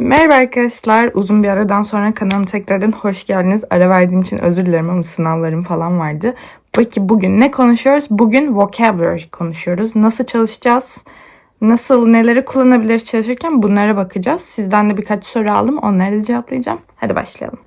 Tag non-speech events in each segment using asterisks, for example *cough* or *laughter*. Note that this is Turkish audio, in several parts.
Merhaba arkadaşlar. Uzun bir aradan sonra kanalıma tekrardan hoş geldiniz. Ara verdiğim için özür dilerim ama sınavlarım falan vardı. Peki bugün ne konuşuyoruz? Bugün vocabulary konuşuyoruz. Nasıl çalışacağız? Nasıl neleri kullanabiliriz çalışırken bunlara bakacağız. Sizden de birkaç soru aldım. Onları da cevaplayacağım. Hadi başlayalım.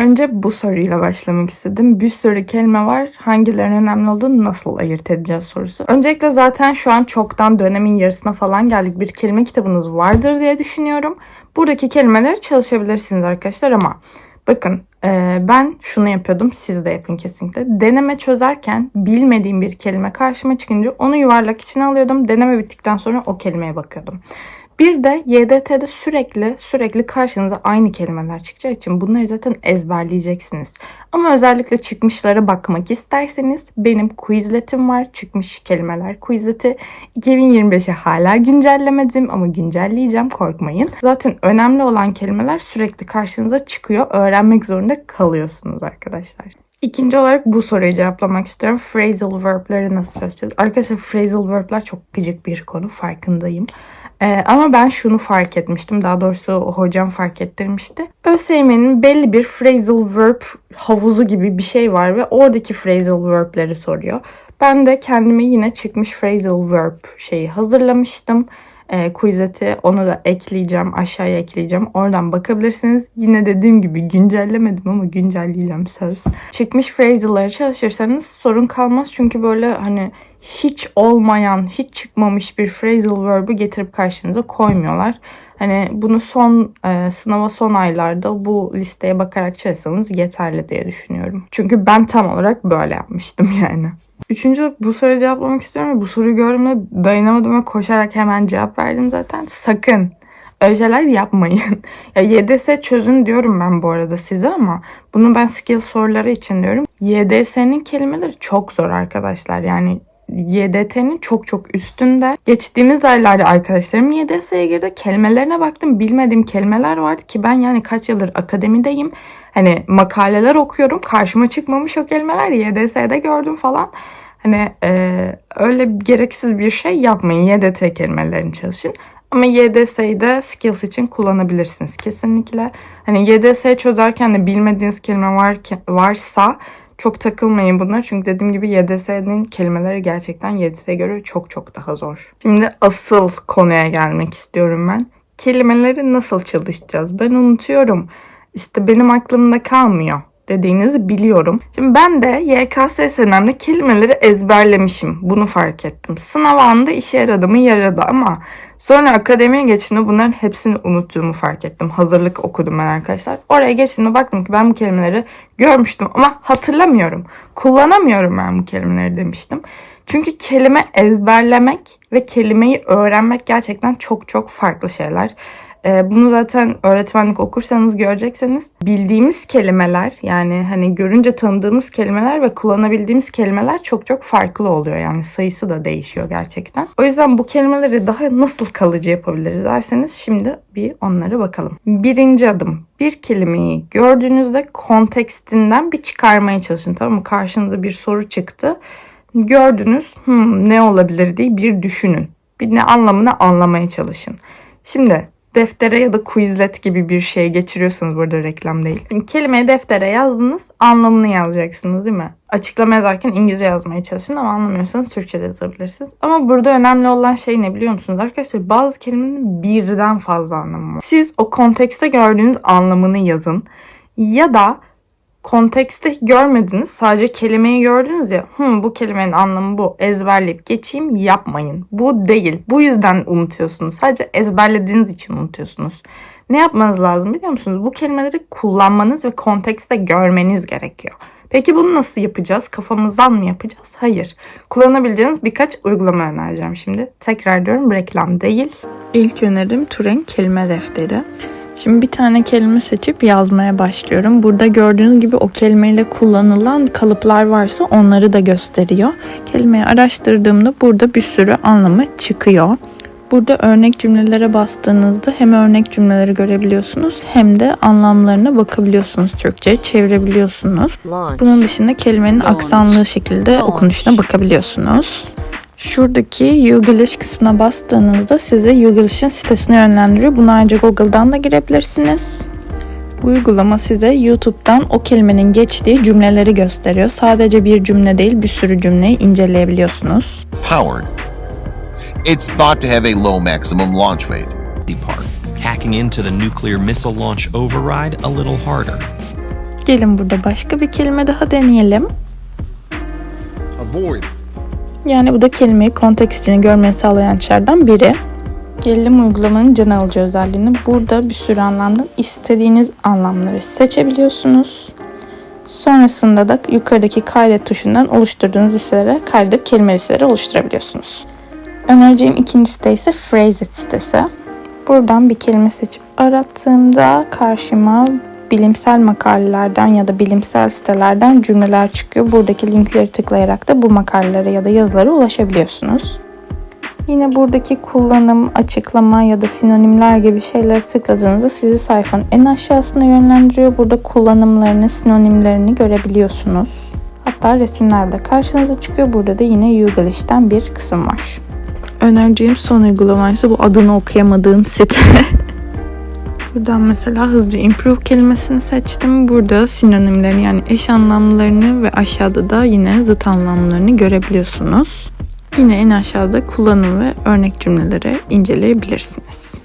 Önce bu soruyla başlamak istedim. Bir sürü kelime var. Hangilerinin önemli olduğunu nasıl ayırt edeceğiz sorusu. Öncelikle zaten şu an çoktan dönemin yarısına falan geldik. Bir kelime kitabınız vardır diye düşünüyorum. Buradaki kelimeleri çalışabilirsiniz arkadaşlar ama bakın e, ben şunu yapıyordum. Siz de yapın kesinlikle. Deneme çözerken bilmediğim bir kelime karşıma çıkınca onu yuvarlak içine alıyordum. Deneme bittikten sonra o kelimeye bakıyordum. Bir de YDT'de sürekli sürekli karşınıza aynı kelimeler çıkacağı için bunları zaten ezberleyeceksiniz. Ama özellikle çıkmışlara bakmak isterseniz benim Quizlet'im var. Çıkmış kelimeler Quizlet'i. 2025'e hala güncellemedim ama güncelleyeceğim korkmayın. Zaten önemli olan kelimeler sürekli karşınıza çıkıyor. Öğrenmek zorunda kalıyorsunuz arkadaşlar. İkinci olarak bu soruyu cevaplamak istiyorum. Phrasal verb'leri nasıl çalışacağız? Arkadaşlar phrasal verb'ler çok gıcık bir konu farkındayım. Ee, ama ben şunu fark etmiştim. Daha doğrusu hocam fark ettirmişti. ÖSYM'nin belli bir phrasal verb havuzu gibi bir şey var ve oradaki phrasal verb'leri soruyor. Ben de kendime yine çıkmış phrasal verb şeyi hazırlamıştım. E, Quizlet'i onu da ekleyeceğim. Aşağıya ekleyeceğim. Oradan bakabilirsiniz. Yine dediğim gibi güncellemedim ama güncelleyeceğim söz. Çıkmış phrasal'ları çalışırsanız sorun kalmaz. Çünkü böyle hani hiç olmayan, hiç çıkmamış bir phrasal verb'ü getirip karşınıza koymuyorlar. Hani bunu son e, sınava son aylarda bu listeye bakarak çalışsanız yeterli diye düşünüyorum. Çünkü ben tam olarak böyle yapmıştım *laughs* yani. Üçüncü bu soruyu cevaplamak istiyorum bu soruyu gördüğümde dayanamadım ve koşarak hemen cevap verdim zaten. Sakın öyle şeyler yapmayın. *laughs* ya YDS çözün diyorum ben bu arada size ama bunu ben skill soruları için diyorum. YDS'nin kelimeleri çok zor arkadaşlar. Yani YDT'nin çok çok üstünde. Geçtiğimiz aylarda arkadaşlarım YDS'ye girdi. Kelimelerine baktım. Bilmediğim kelimeler vardı ki ben yani kaç yıldır akademideyim. Hani makaleler okuyorum. Karşıma çıkmamış o kelimeler. YDS'de gördüm falan. Hani e, öyle gereksiz bir şey yapmayın. YDT kelimelerini çalışın. Ama YDS'yi de skills için kullanabilirsiniz kesinlikle. Hani YDS çözerken de bilmediğiniz kelime var, varsa çok takılmayın buna. Çünkü dediğim gibi YDS'nin kelimeleri gerçekten YDS'ye göre çok çok daha zor. Şimdi asıl konuya gelmek istiyorum ben. Kelimeleri nasıl çalışacağız? Ben unutuyorum. İşte benim aklımda kalmıyor dediğinizi biliyorum. Şimdi ben de YKS senemde kelimeleri ezberlemişim. Bunu fark ettim. Sınav anında işe yaradı mı yaradı ama sonra akademiye geçtiğimde bunların hepsini unuttuğumu fark ettim. Hazırlık okudum ben arkadaşlar. Oraya geçtiğimde baktım ki ben bu kelimeleri görmüştüm ama hatırlamıyorum. Kullanamıyorum ben bu kelimeleri demiştim. Çünkü kelime ezberlemek ve kelimeyi öğrenmek gerçekten çok çok farklı şeyler. E, bunu zaten öğretmenlik okursanız göreceksiniz. Bildiğimiz kelimeler yani hani görünce tanıdığımız kelimeler ve kullanabildiğimiz kelimeler çok çok farklı oluyor. Yani sayısı da değişiyor gerçekten. O yüzden bu kelimeleri daha nasıl kalıcı yapabiliriz derseniz şimdi bir onlara bakalım. Birinci adım bir kelimeyi gördüğünüzde kontekstinden bir çıkarmaya çalışın. Tamam mı? Karşınıza bir soru çıktı. Gördünüz hmm, ne olabilir diye bir düşünün. Bir ne anlamını anlamaya çalışın. Şimdi deftere ya da Quizlet gibi bir şey geçiriyorsanız burada reklam değil. Şimdi kelimeyi deftere yazdınız, anlamını yazacaksınız değil mi? Açıklama yazarken İngilizce yazmaya çalışın ama anlamıyorsanız Türkçe de yazabilirsiniz. Ama burada önemli olan şey ne biliyor musunuz arkadaşlar? Bazı kelimenin birden fazla anlamı var. Siz o kontekste gördüğünüz anlamını yazın ya da kontekste görmediniz. Sadece kelimeyi gördünüz ya. Hı, bu kelimenin anlamı bu. Ezberleyip geçeyim yapmayın. Bu değil. Bu yüzden unutuyorsunuz. Sadece ezberlediğiniz için unutuyorsunuz. Ne yapmanız lazım biliyor musunuz? Bu kelimeleri kullanmanız ve kontekste görmeniz gerekiyor. Peki bunu nasıl yapacağız? Kafamızdan mı yapacağız? Hayır. Kullanabileceğiniz birkaç uygulama önereceğim şimdi. Tekrar diyorum reklam değil. İlk önerim Turing kelime defteri. Şimdi bir tane kelime seçip yazmaya başlıyorum. Burada gördüğünüz gibi o kelimeyle kullanılan kalıplar varsa onları da gösteriyor. Kelimeyi araştırdığımda burada bir sürü anlamı çıkıyor. Burada örnek cümlelere bastığınızda hem örnek cümleleri görebiliyorsunuz hem de anlamlarına bakabiliyorsunuz Türkçe çevirebiliyorsunuz. Bunun dışında kelimenin aksanlı şekilde okunuşuna bakabiliyorsunuz. Şuradaki Youglish kısmına bastığınızda sizi Youglish'in sitesine yönlendiriyor. Bunu ayrıca Google'dan da girebilirsiniz. Bu uygulama size YouTube'dan o kelimenin geçtiği cümleleri gösteriyor. Sadece bir cümle değil bir sürü cümleyi inceleyebiliyorsunuz. powered. It's thought to have a low maximum launch weight. part. Hacking into the nuclear missile launch override a little harder. Gelin burada başka bir kelime daha deneyelim. Avoid. Yani bu da kelimeyi konteks içini görmeni sağlayan şeylerden biri. Gelelim uygulamanın can alıcı özelliğini. Burada bir sürü anlamdan istediğiniz anlamları seçebiliyorsunuz. Sonrasında da yukarıdaki kaydet tuşundan oluşturduğunuz listelere kaydedip kelime listeleri oluşturabiliyorsunuz. Önereceğim ikinci site ise Phraseit sitesi. Buradan bir kelime seçip arattığımda karşıma bilimsel makalelerden ya da bilimsel sitelerden cümleler çıkıyor. Buradaki linkleri tıklayarak da bu makalelere ya da yazılara ulaşabiliyorsunuz. Yine buradaki kullanım, açıklama ya da sinonimler gibi şeyleri tıkladığınızda sizi sayfanın en aşağısına yönlendiriyor. Burada kullanımlarını, sinonimlerini görebiliyorsunuz. Hatta resimler de karşınıza çıkıyor. Burada da yine Youglish'ten bir kısım var. Önereceğim son uygulama ise bu adını okuyamadığım site. *laughs* Buradan mesela hızlıca improve kelimesini seçtim. Burada sinonimlerini yani eş anlamlarını ve aşağıda da yine zıt anlamlarını görebiliyorsunuz. Yine en aşağıda kullanım ve örnek cümleleri inceleyebilirsiniz.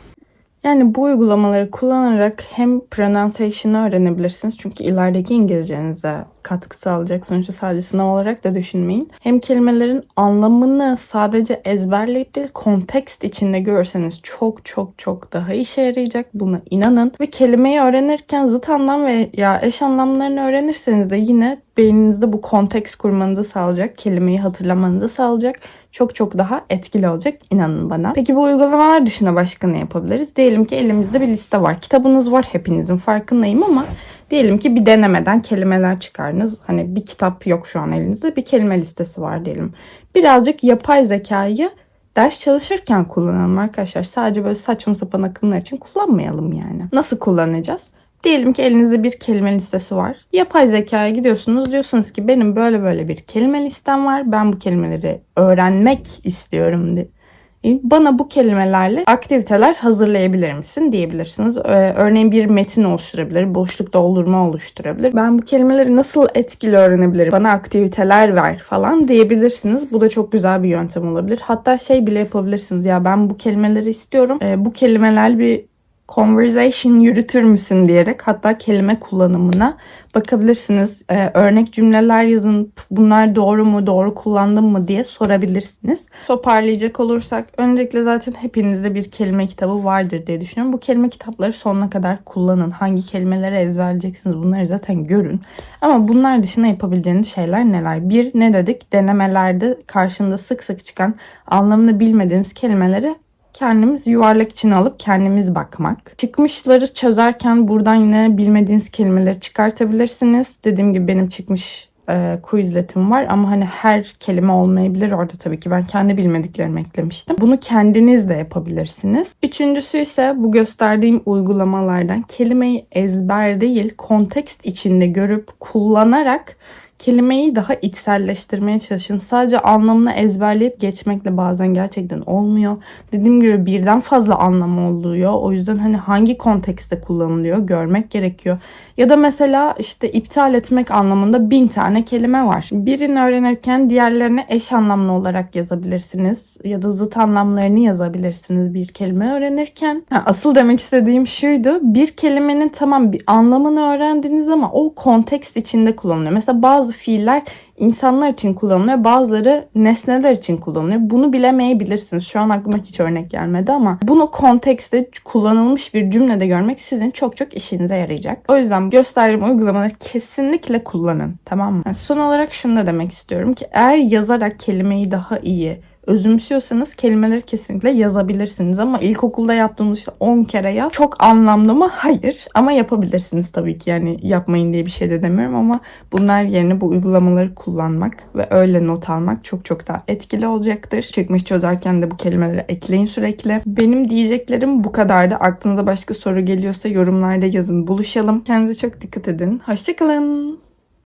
Yani bu uygulamaları kullanarak hem pronunciation'ı öğrenebilirsiniz. Çünkü ilerideki İngilizcenize katkı sağlayacak. Sonuçta sadece sınav olarak da düşünmeyin. Hem kelimelerin anlamını sadece ezberleyip değil kontekst içinde görseniz çok çok çok daha işe yarayacak. Buna inanın. Ve kelimeyi öğrenirken zıt anlam ve ya eş anlamlarını öğrenirseniz de yine beyninizde bu konteks kurmanızı sağlayacak. Kelimeyi hatırlamanızı sağlayacak çok çok daha etkili olacak inanın bana. Peki bu uygulamalar dışında başka ne yapabiliriz? Diyelim ki elimizde bir liste var. Kitabınız var hepinizin farkındayım ama diyelim ki bir denemeden kelimeler çıkardınız. Hani bir kitap yok şu an elinizde bir kelime listesi var diyelim. Birazcık yapay zekayı ders çalışırken kullanalım arkadaşlar. Sadece böyle saçma sapan akımlar için kullanmayalım yani. Nasıl kullanacağız? Diyelim ki elinizde bir kelime listesi var. Yapay zekaya gidiyorsunuz. Diyorsunuz ki benim böyle böyle bir kelime listem var. Ben bu kelimeleri öğrenmek istiyorum. Bana bu kelimelerle aktiviteler hazırlayabilir misin diyebilirsiniz. Örneğin bir metin oluşturabilir, boşluk doldurma oluşturabilir. Ben bu kelimeleri nasıl etkili öğrenebilirim? Bana aktiviteler ver falan diyebilirsiniz. Bu da çok güzel bir yöntem olabilir. Hatta şey bile yapabilirsiniz. Ya ben bu kelimeleri istiyorum. Ee, bu kelimeler bir conversation yürütür müsün diyerek hatta kelime kullanımına bakabilirsiniz. Ee, örnek cümleler yazın. Bunlar doğru mu, doğru kullandım mı diye sorabilirsiniz. Toparlayacak olursak öncelikle zaten hepinizde bir kelime kitabı vardır diye düşünüyorum. Bu kelime kitapları sonuna kadar kullanın. Hangi kelimeleri ezberleyeceksiniz bunları zaten görün. Ama bunlar dışında yapabileceğiniz şeyler neler? Bir ne dedik? Denemelerde karşında sık sık çıkan anlamını bilmediğimiz kelimeleri kendimiz yuvarlak içine alıp kendimiz bakmak. Çıkmışları çözerken buradan yine bilmediğiniz kelimeleri çıkartabilirsiniz. Dediğim gibi benim çıkmış e, Quizlet'im var ama hani her kelime olmayabilir orada tabii ki ben kendi bilmediklerimi eklemiştim. Bunu kendiniz de yapabilirsiniz. Üçüncüsü ise bu gösterdiğim uygulamalardan kelimeyi ezber değil kontekst içinde görüp kullanarak kelimeyi daha içselleştirmeye çalışın. Sadece anlamını ezberleyip geçmekle bazen gerçekten olmuyor. Dediğim gibi birden fazla anlam oluyor. O yüzden hani hangi kontekste kullanılıyor görmek gerekiyor. Ya da mesela işte iptal etmek anlamında bin tane kelime var. Birini öğrenirken diğerlerine eş anlamlı olarak yazabilirsiniz. Ya da zıt anlamlarını yazabilirsiniz bir kelime öğrenirken. Ha, asıl demek istediğim şuydu. Bir kelimenin tamam bir anlamını öğrendiniz ama o kontekst içinde kullanılıyor. Mesela bazı fiiller insanlar için kullanılıyor. Bazıları nesneler için kullanılıyor. Bunu bilemeyebilirsiniz. Şu an aklıma hiç örnek gelmedi ama bunu kontekste kullanılmış bir cümlede görmek sizin çok çok işinize yarayacak. O yüzden gösterdiğim uygulamaları kesinlikle kullanın. Tamam mı? Yani son olarak şunu da demek istiyorum ki eğer yazarak kelimeyi daha iyi özümsüyorsanız kelimeleri kesinlikle yazabilirsiniz ama ilkokulda yaptığınız işte 10 kere yaz çok anlamlı mı? Hayır ama yapabilirsiniz tabii ki yani yapmayın diye bir şey de demiyorum ama bunlar yerine bu uygulamaları kullanmak ve öyle not almak çok çok daha etkili olacaktır. Çıkmış çözerken de bu kelimeleri ekleyin sürekli. Benim diyeceklerim bu kadardı. Aklınıza başka soru geliyorsa yorumlarda yazın buluşalım. Kendinize çok dikkat edin. Hoşçakalın.